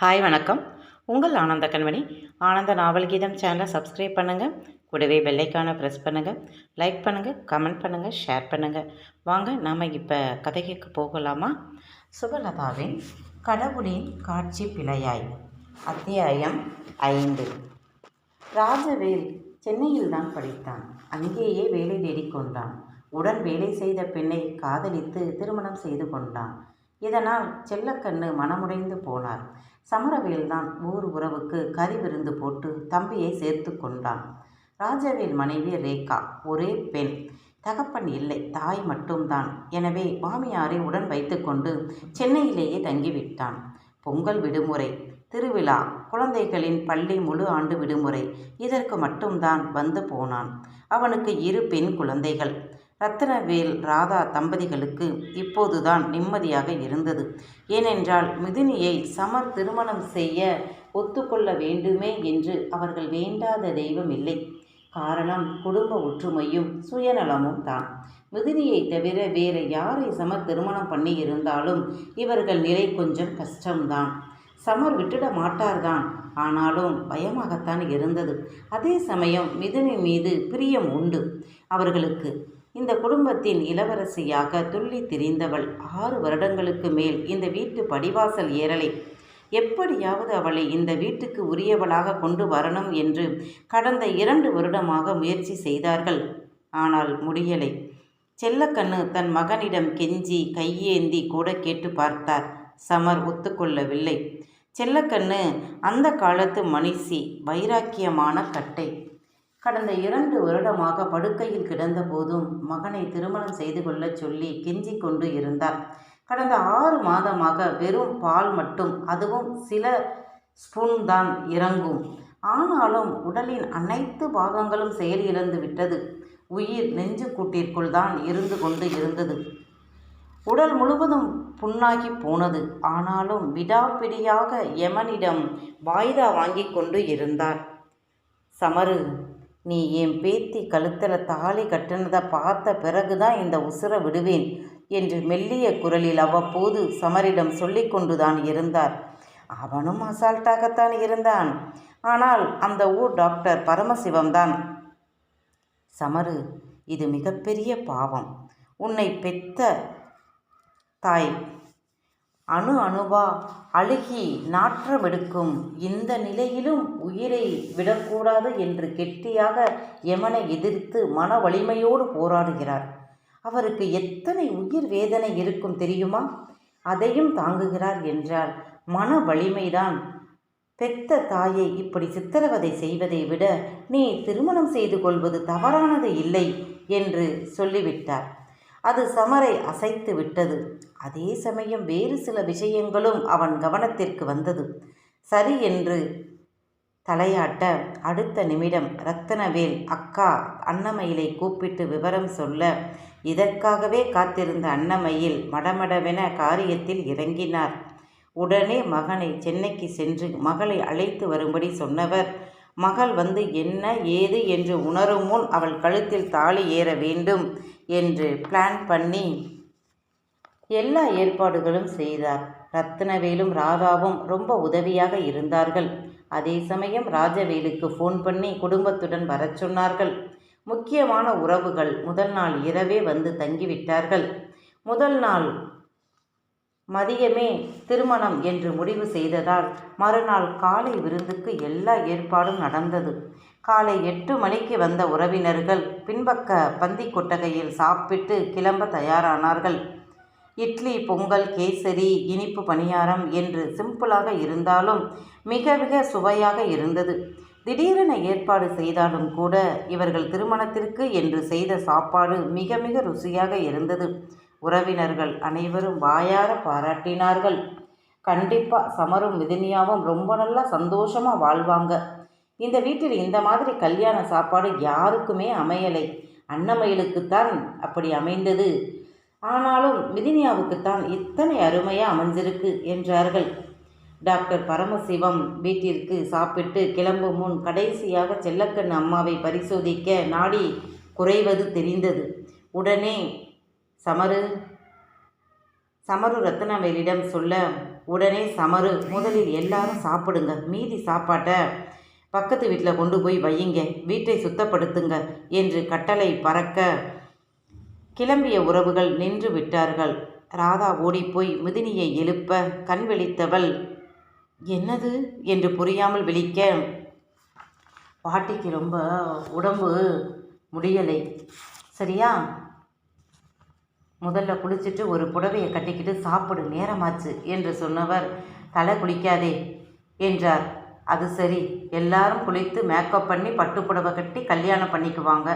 Hi வணக்கம். உங்கள் ஆனந்த கண்மணி. ஆனந்த நாவல் கீதம் சேனலை சப்ஸ்கிரைப் பண்ணுங்கள் கூடவே பெல்லைக்கான ப்ரெஸ் பண்ணுங்கள் லைக் பண்ணுங்கள் கமெண்ட் பண்ணுங்கள் ஷேர் பண்ணுங்கள் வாங்க நாம் இப்போ கதைக்கு போகலாமா? சுகலதாவின் கடவுளின் காட்சி பிழையாய். அத்தியாயம் ஐந்து. ராஜவேல் சென்னையில் தான் படித்தான். அங்கேயே வேலை தேடிக்கொண்டான் உடன் வேலை செய்த பெண்ணை காதலித்து திருமணம் செய்து கொண்டான். இதனால் செல்லக்கண்ணு மனமுடைந்து போனார். சமரவேல்தான் ஊர் உறவுக்கு கறி விருந்து போட்டு தம்பியை சேர்த்து கொண்டான். ராஜவேல் மனைவி ரேகா ஒரே பெண். தகப்பன் இல்லை தாய் மட்டும்தான். எனவே மாமியாரை உடன் வைத்துக்கொண்டு சென்னையிலேயே தங்கிவிட்டான். பொங்கல் விடுமுறை திருவிழா குழந்தைகளின் பள்ளி முழு ஆண்டு விடுமுறை. இதற்கு மட்டும்தான் வந்து போனான். அவனுக்கு இரு பெண் குழந்தைகள். ரத்னவேல் ராதா தம்பதிகளுக்கு இப்போதுதான் நிம்மதியாக இருந்தது. ஏனென்றால் மிதுனியை சமர் திருமணம் செய்ய ஒத்துக்கொள்ள வேண்டுமே என்று அவர்கள் வேண்டாத தெய்வம் இல்லை. காரணம் குடும்ப ஒற்றுமையும் சுயநலமும் தான். மிதுனியை தவிர வேறு யாரை சமர் திருமணம் பண்ணி இருந்தாலும் இவர்கள் நிலை கொஞ்சம் கஷ்டம்தான். சமர் விட்டுட மாட்டார்தான். ஆனாலும் பயமாகத்தான் இருந்தது. அதே சமயம் மிதுனி மீது பிரியம் உண்டு. அவர்களுக்கு இந்த குடும்பத்தின் இளவரசியாக துள்ளி திரிந்தவள் ஆறு வருடங்களுக்கு மேல் இந்த வீட்டு படிவாசல் ஏறலை. எப்படியாவது அவளை இந்த வீட்டுக்கு உரியவளாக கொண்டு வரணும் என்று கடந்த இரண்டு வருடமாக முயற்சி செய்தார்கள். ஆனால் முடியலை. செல்லக்கண்ணு தன் மகனிடம் கெஞ்சி கையேந்தி கூட கேட்டு பார்த்தார். சமர் ஒத்துக்கொள்ளவில்லை. செல்லக்கண்ணு அந்த காலத்து மனுஷி வைராக்கியமான கட்டை. கடந்த இரண்டு வருடமாக படுக்கையில் கிடந்த போதும் மகனை திருமணம் செய்து கொள்ளச் சொல்லி கெஞ்சி கொண்டு இருந்தார். கடந்த ஆறு மாதமாக வெறும் பால் மட்டும் அதுவும் சில ஸ்பூன் தான் இறங்கும். ஆனாலும் உடலின் அனைத்து பாகங்களும் செயலிழந்து விட்டது. உயிர் நெஞ்சு கூட்டிற்குள் தான் இருந்து கொண்டு இருந்தது. உடல் முழுவதும் புண்ணாகி போனது. ஆனாலும் விடாப்பிடியாக யமனிடம் வாய்தா வாங்கி கொண்டு இருந்தார். சமரு நீ என் பேத்தி கழுத்தில் தாலி கட்டினதை பார்த்த பிறகுதான் இந்த உசுரை விடுவேன் என்று மெல்லிய குரலில் அவ்வப்போது சமரிடம் சொல்லிக்கொண்டுதான் இருந்தார். அவனும் அசால்ட்டாகத்தான் இருந்தான். ஆனால் அந்த ஊர் டாக்டர் பரமசிவம்தான். சமரு இது மிகப்பெரிய பாவம். உன்னை பெத்த தாய் அணு அணுவா அழுகி நாற்றமெடுக்கும். இந்த நிலையிலும் உயிரை விடக்கூடாது என்று கெட்டியாக யமனை எதிர்த்து மன வலிமையோடு போராடுகிறார். அவருக்கு எத்தனை உயிர் வேதனை இருக்கும் தெரியுமா? அதையும் தாங்குகிறார் என்றால் மன வலிமைதான். பெத்த தாயை இப்படி சித்திரவதை செய்வதை விட நீ திருமணம் செய்து கொள்வது தவறானது இல்லை என்று சொல்லிவிட்டார். அது சமரை அசைத்து விட்டது. அதே சமயம் வேறு சில விஷயங்களும் அவன் கவனத்திற்கு வந்தது. சரி என்று தலையாட்ட அடுத்த நிமிடம் ரத்தனவேல் அக்கா அன்னமயிலை கூப்பிட்டு விவரம் சொல்ல இதற்காகவே காத்திருந்த அன்னமயில் மடமடவென காரியத்தில் இறங்கினார். உடனே மகனை சென்னைக்கு சென்று மகளை அழைத்து வரும்படி சொன்னவர் மகள் வந்து என்ன ஏது என்று உணரும் முன் அவள் கழுத்தில் தாலி ஏற வேண்டும். என்று பிளான் பண்ணி எல்லா ஏற்பாடுகளும் செய்தார். ரத்னவேலும் ராதாவும் ரொம்ப உதவியாக இருந்தார்கள். அதே சமயம் ராஜவேலுக்கு ஃபோன் பண்ணி குடும்பத்துடன் வரச் சொன்னார்கள். முக்கியமான உறவுகள் முதல் நாள் இரவே வந்து தங்கிவிட்டார்கள். முதல் நாள் மதியமே திருமணம் என்று முடிவு செய்ததால் மறுநாள் காலை விருந்துக்கு எல்லா ஏற்பாடும் நடந்தது. காலை எட்டு மணிக்கு வந்த உறவினர்கள் பின்பக்க பந்தி கொட்டகையில் சாப்பிட்டு கிளம்ப தயாரானார்கள். இட்லி பொங்கல் கேசரி இனிப்பு பணியாரம் என்று சிம்பிளாக இருந்தாலும் மிக மிக சுவையாக இருந்தது. திடீரென ஏற்பாடு செய்தாலும் கூட இவர்கள் திருமணத்திற்கு என்று செய்த சாப்பாடு மிக மிக ருசியாக இருந்தது. உறவினர்கள் அனைவரும் வாயார பாராட்டினார்கள். கண்டிப்பாக சமரும் மிதினியாவும் ரொம்ப நல்லா சந்தோஷமாக வாழ்வாங்க. இந்த வீட்டில் இந்த மாதிரி கல்யாண சாப்பாடு யாருக்குமே அமையலை. அன்னமயிலுக்குத்தான் அப்படி அமைந்தது. ஆனாலும் மிதினியாவுக்குத்தான் இத்தனை அருமையாக அமைஞ்சிருக்கு என்றார்கள். டாக்டர் பரமசிவம் வீட்டிற்கு சாப்பிட்டு கிளம்பும் முன் கடைசியாக செல்லக்கண் அம்மாவை பரிசோதிக்க நாடி குறைவது தெரிந்தது. உடனே சமரு சமரு ரத்னவேலிடம் சொல்ல உடனே சமரு முதலில் எல்லாரும் சாப்பிடுங்க. மீதி சாப்பாட்டை பக்கத்து வீட்டில் கொண்டு போய் வையுங்க. வீட்டை சுத்தப்படுத்துங்க என்று கட்டளை பறக்க கிளம்பிய உறவுகள் நின்று விட்டார்கள். ராதா ஓடிப்போய் மிதினியை எழுப்ப கண் விழித்தவள் என்னது? என்று புரியாமல் விழிக்க பாட்டிக்கு ரொம்ப உடம்பு முடியலை. சரியா? முதல்ல குளிச்சுட்டு ஒரு புடவையை கட்டிக்கிட்டு சாப்பிடு நேரமாச்சு என்று சொன்னவர் தலை குளிக்காதே என்றார். அது சரி. எல்லாரும் குளித்து மேக்கப் பண்ணி பட்டு புடவை கட்டி கல்யாணம் பண்ணிக்குவாங்க.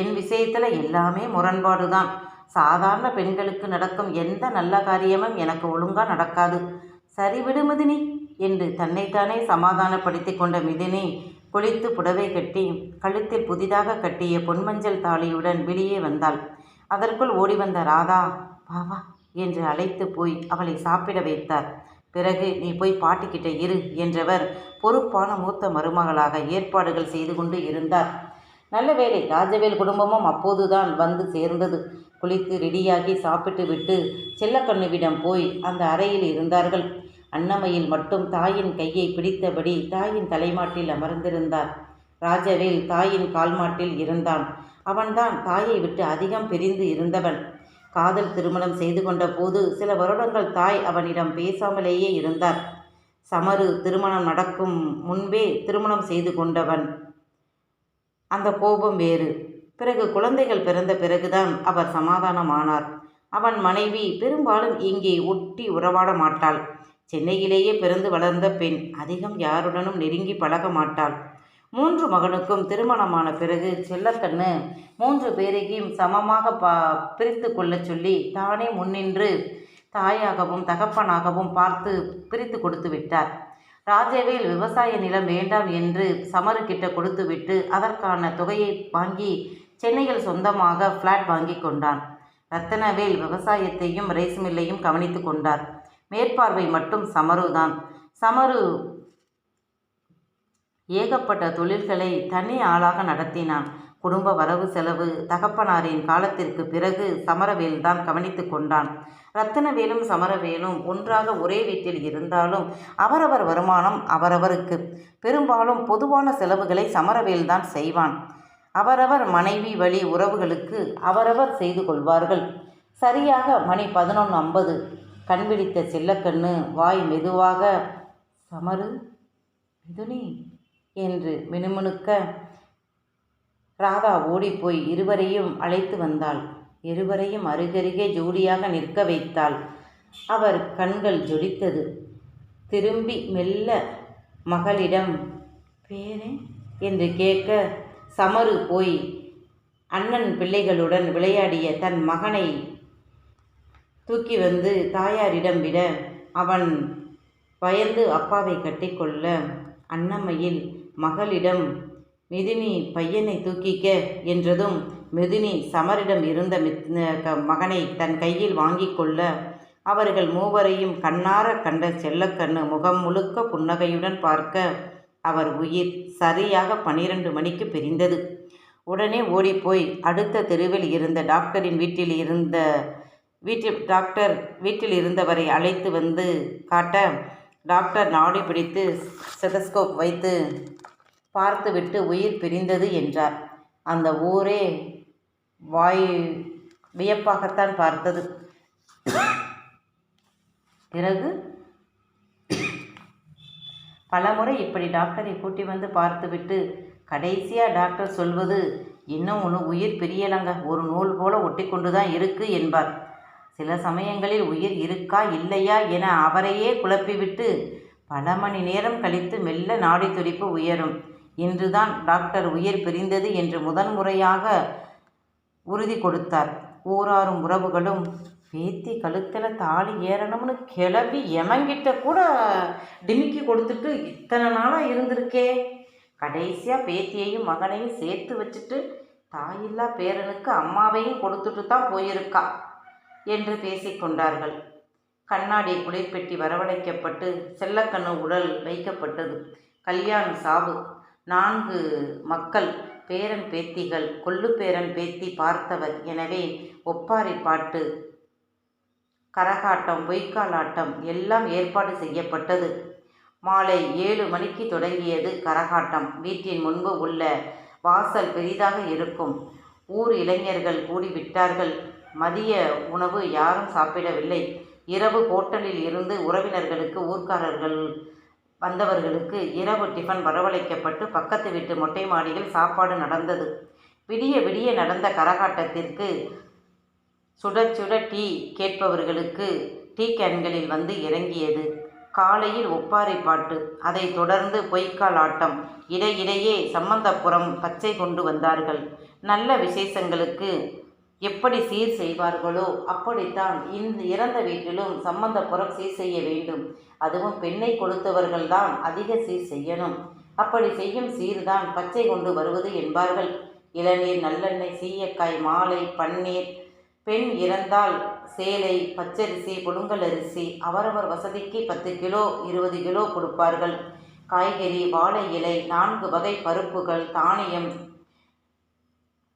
என் விஷயத்தில் எல்லாமே முரண்பாடு தான் சாதாரண பெண்களுக்கு நடக்கும் எந்த நல்ல காரியமும் எனக்கு ஒழுங்காக நடக்காது. சரி விடு மிதினி என்று தன்னைத்தானே சமாதானப்படுத்தி கொண்ட மிதினி குளித்து புடவை கட்டி கழுத்தில் புதிதாக கட்டிய பொன்மஞ்சள் தாலியுடன் வெளியே வந்தாள். அதற்குள் ஓடி வந்த ராதா வா வா என்று அழைத்து போய் அவளை சாப்பிட வைத்தார். பிறகு நீ போய் பாட்டிக்கிட்ட இரு என்றவர் பொறுப்பான மூத்த மருமகளாக ஏற்பாடுகள் செய்து கொண்டு இருந்தார். நல்ல வேலை ராஜவேல் குடும்பமும் அப்போதுதான் வந்து சேர்ந்தது. குளித்து ரெடியாகி சாப்பிட்டு விட்டு செல்லக்கண்ணுவிடம் போய் அந்த அறையில் இருந்தார்கள். அன்னமையில் மட்டும் தாயின் கையை பிடித்தபடி தாயின் தலைமாட்டில் அமர்ந்திருந்தார். ராஜவேல் தாயின் கால்மாட்டில் இருந்தான். அவன்தான் தாயை விட்டு அதிகம் பிரிந்து இருந்தவன். காதல் திருமணம் செய்து கொண்ட போது சில வருடங்கள் தாய் அவனிடம் பேசாமலேயே இருந்தார். சமரு திருமணம் நடக்கும் முன்பே திருமணம் செய்து கொண்டவன். அந்த கோபம் வேறு. பிறகு குழந்தைகள் பிறந்த பிறகுதான் அவர் சமாதானமானார். அவன் மனைவி பெரும்பாலும் இங்கே ஒட்டி உறவாட மாட்டாள். சென்னையிலேயே பிறந்து வளர்ந்த பெண் அதிகம் யாருடனும் நெருங்கி பழக மாட்டாள். மூன்று மகனுக்கும் திருமணமான பிறகு செல்லக்கண்ணு மூன்று பேரையும் சமமாக பா பிரித்து கொள்ளச் சொல்லி தானே முன்னின்று தாயாகவும் தகப்பனாகவும் பார்த்து பிரித்து கொடுத்து விட்டார். ராஜவேல் விவசாய நிலம் வேண்டாம் என்று சமரு கொடுத்துவிட்டு அதற்கான தொகையை வாங்கி சென்னையில் சொந்தமாக ஃப்ளாட் வாங்கி கொண்டான். ரத்தனவேல் விவசாயத்தையும் ரைஸ் மில்லையும் கவனித்து கொண்டார். மேற்பார்வை மட்டும் சமருதான். சமரு ஏகப்பட்ட தொழில்களை தனி ஆளாக நடத்தினான். குடும்ப வரவு செலவு தகப்பனாரின் காலத்திற்கு பிறகு சமரவேல் தான் கவனித்து கொண்டான். ரத்தனவேலும் சமரவேலும் ஒன்றாக ஒரே வீட்டில் இருந்தாலும் அவரவர் வருமானம் அவரவருக்கு. பெரும்பாலும் பொதுவான செலவுகளை சமரவேல் தான் செய்வான். அவரவர் மனைவி வழி உறவுகளுக்கு அவரவர் செய்து கொள்வார்கள். சரியாக மணி பதினொன்று ஐம்பது. கண்பிடித்த செல்லக்கண்ணு வாய் மெதுவாக சமரு மிதுனி என்று மினுமினுக்க ராதா ஓடிப்போய் இருவரையும் அழைத்து வந்தாள். இருவரையும் அருகருகே ஜோடியாக நிற்க வைத்தாள். அவர் கண்கள் ஜொலித்தது. திரும்பி மெல்ல மகளிடம் பேரே என்று கேட்க சமரு போய். அண்ணன் பிள்ளைகளுடன் விளையாடிய தன் மகனை தூக்கி வந்து தாயாரிடம் விட அவன் பயந்து அப்பாவை கட்டிக்கொள்ள அன்னம்மையில் மகளிடம் மிதினி பையனை தூக்கிக்க என்றதும் மிதினி சமரிடம் இருந்த மகனை தன் கையில் வாங்கி கொள்ள அவர்கள் மூவரையும் கண்ணார கண்ட செல்லக்கண்ணு முகம் முழுக்க புன்னகையுடன் பார்க்க அவர் உயிர் சரியாக பனிரெண்டு மணிக்கு பிரிந்தது. உடனே ஓடிப்போய் அடுத்த தெருவில் இருந்த டாக்டரின் வீட்டில் இருந்த வீட்டில் டாக்டர் வீட்டில் இருந்தவரை அழைத்து வந்து காட்ட டாக்டர் நாடி பிடித்து செதஸ்கோப் வைத்து பார்த்துவிட்டு உயிர் பிரிந்தது என்றார். அந்த ஊரே வாய் வியப்பாகத்தான் பார்த்தது. பிறகு பலமுறை இப்படி டாக்டரை கூட்டி வந்து பார்த்துவிட்டு கடைசியாக டாக்டர் சொல்வது இன்னும் ஒன்று உயிர் பிரியலங்க. ஒரு நூல் போல ஒட்டி கொண்டு தான் இருக்கு என்பார். சில சமயங்களில் உயிர் இருக்கா இல்லையா என அவரையே குழப்பிவிட்டு பல மணி நேரம் கழித்து மெல்ல நாடி துடிப்பு உயரும். இன்றுதான் டாக்டர் உயிர் பிரிந்தது என்று முதன்முறையாக உறுதி கொடுத்தார். ஊராரும் உறவுகளும் பேத்தி கழுத்தில் தாலி ஏறணும்னு கிளவி எமங்கிட்ட கூட டிமிக்கி கொடுத்துட்டு இத்தனை நாளாக இருந்திருக்கே. கடைசியாக பேத்தியையும் மகனையும் சேர்த்து வச்சுட்டு தாயில்லா பேரனுக்கு அம்மாவையும் கொடுத்துட்டு தான் போயிருக்கா என்று பேசிக்கொண்டார்கள் கண்ணாடி குளிர்பெட்டி வரவழைக்கப்பட்டு செல்லக்கண்ணு உடல் வைக்கப்பட்டது. கல்யாண சாவு. நான்கு மக்கள் பேரன் பேத்திகள் கொள்ளுப்பேரன் பேரன் பேத்தி பார்த்தவர். எனவே ஒப்பாரி பாட்டு கரகாட்டம் பொய்க்காலாட்டம் எல்லாம் ஏற்பாடு செய்யப்பட்டது. மாலை ஏழு மணிக்கு தொடங்கியது கரகாட்டம். வீட்டின் முன்பு உள்ள வாசல் பெரிதாக இருக்கும். ஊர் இளைஞர்கள் கூடிவிட்டார்கள். மதிய உணவு யாரும் சாப்பிடவில்லை. இரவு ஹோட்டலில் இருந்து உறவினர்களுக்கு ஊர்க்காரர்கள் வந்தவர்களுக்கு இரவு டிஃபன் வரவழைக்கப்பட்டு பக்கத்து வீட்டு மொட்டை மாடியில் சாப்பாடு நடந்தது. விடிய விடிய நடந்த கரகாட்டத்திற்கு சுட சுட டீ கேட்பவர்களுக்கு டீ கேன்களில் வந்து இறங்கியது. காலையில் ஒப்பாரி பாட்டு அதைத் தொடர்ந்து பொய்க்கால் ஆட்டம் இடையிடையே சம்பந்தப்புறம் பச்சை கொண்டு வந்தார்கள். நல்ல விசேஷங்களுக்கு எப்படி சீர் செய்வார்களோ அப்படித்தான் இந்த இறந்த வீட்டிலும் சம்பந்தப்புறம் சீர் செய்ய வேண்டும். அதுவும் பெண்ணை கொடுத்தவர்கள்தான் அதிக சீர் செய்யணும். அப்படி செய்யும் சீர்தான் பச்சை கொண்டு வருவது என்பார்கள். இளநீர் நல்லெண்ணெய் சீயக்காய் மாலை பன்னீர் பெண் இறந்தால் சேலை பச்சரிசி புழுங்கல் அரிசி அவரவர் வசதிக்கு பத்து கிலோ இருபது கிலோ கொடுப்பார்கள். காய்கறி வாழை இலை நான்கு வகை பருப்புகள் தானியம்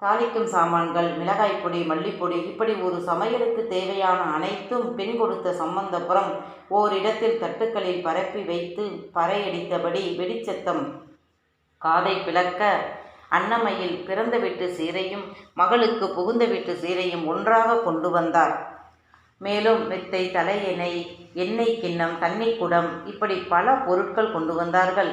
தாளிக்கும் சாமான்கள் மிளகாய் பொடி மல்லிப்பொடி இப்படி ஒரு சமையலுக்கு தேவையான அனைத்தும் பெண் கொடுத்த சம்பந்தபுரம் ஓரிடத்தில் தட்டுக்களில் பரப்பி வைத்து பறையடித்தபடி வெடிச்சத்தம். காதை பிளக்க அன்னமையில் பிறந்த வீட்டு சீரையும் மகளுக்கு புகுந்த வீட்டு சீரையும் ஒன்றாக கொண்டு வந்தார். மேலும் மெத்தை தலையணை எண்ணெய் கிண்ணம் தண்ணி குடம் இப்படி பல பொருட்கள் கொண்டு வந்தார்கள்.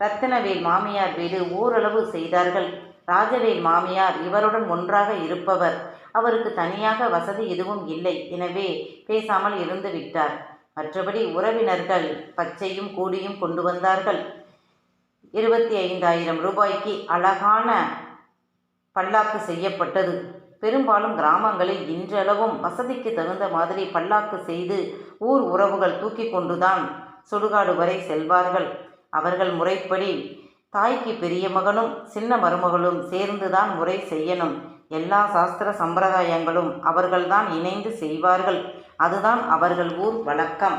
ரத்தினவேல் மாமியார் வீடு ஓரளவு செய்தார்கள். ராஜவேல் மாமியார் இவருடன் ஒன்றாக இருப்பவர். அவருக்கு தனியாக வசதி எதுவும் இல்லை. எனவே பேசாமல் இருந்து விட்டார். மற்றபடி உறவினர்கள் பச்சையும் கூடியும் கொண்டு வந்தார்கள். இருபத்தி ஐந்தாயிரம் ரூபாய்க்கு அழகான பல்லாக்கு செய்யப்பட்டது. பெரும்பாலும் கிராமங்களில் இன்றளவும் வசதிக்கு தகுந்த மாதிரி பல்லாக்கு செய்து ஊர் உறவுகள் தூக்கி கொண்டுதான் சுடுகாடு வரை செல்வார்கள். அவர்கள் முறைப்படி தாய்க்கு பெரிய மகனும் சின்ன மருமகளும் சேர்ந்துதான் முறை செய்யணும். எல்லா சாஸ்திர சம்பிரதாயங்களும் அவர்கள்தான் இணைந்து செய்வார்கள். அதுதான் அவர்கள் ஊர் வழக்கம்.